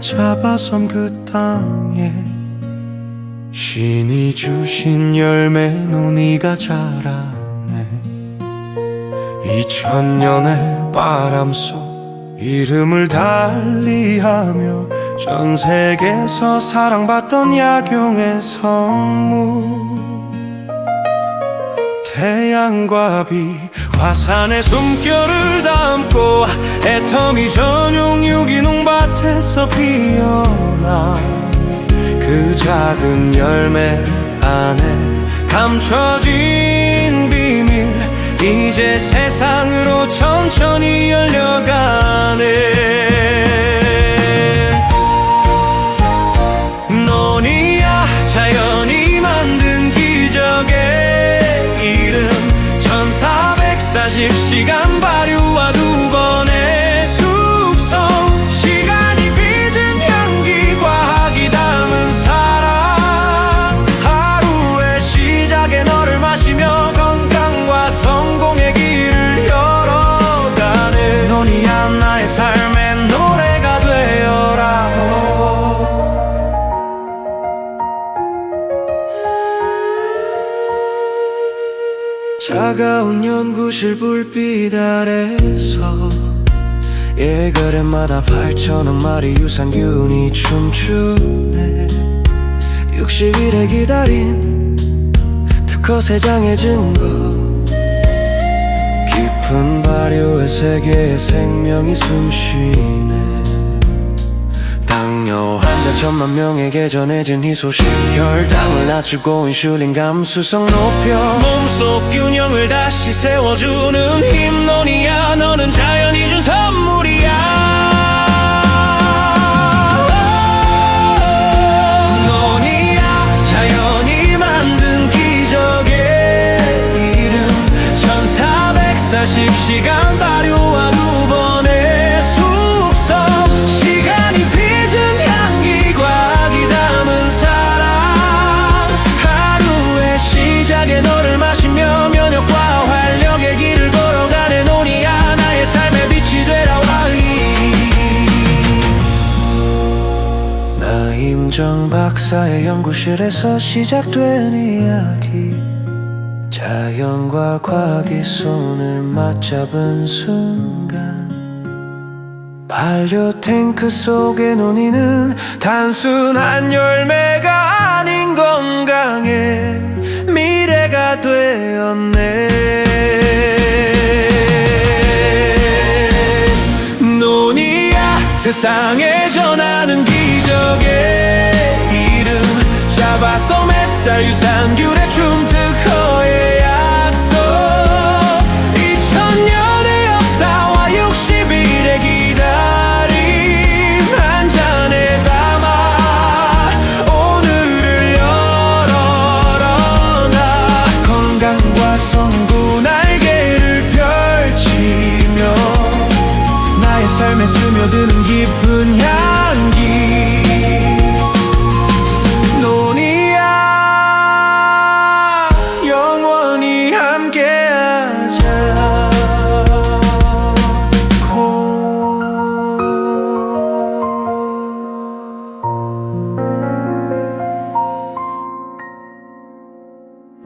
잡아섬 그 땅에 신이 주신 열매 논이가 자라네. 이천년의 바람 속 이름을 달리하며 전 세계에서 사랑받던 약용의 성무 태양과 비 화산의 숨결을 담고 애터미 전용 유기농 밭에서 피어나 그 작은 열매 안에 감춰진 비밀 이제 세상으로 천천히 열려가네 1440시간 발효 차가운 연구실 불빛 아래서 예가래마다 8천억 마리 유산균이 춤추네. 60일의 기다림 특허 세장의 증거. 깊은 발효의 세계에 생명이 숨쉬네 당뇨 환자 천만 명에게 전해진 이 소식. 혈당을 낮추고 인슐린 감수성 높여 몸속 균형을 다시 세워주는 힘론이야. 너는 자연이 준 선물이야. 1440시간 나 임정 박사의 연구실에서 시작된 이야기. 자연과 과학이 손을 맞잡은 순간 반려 탱크 속의 논이는 단순한 열매가 아닌 건강의 미래가 되었네. 논이야 세상에 전하는 기적의 잡아서 햇살 유산균의 춤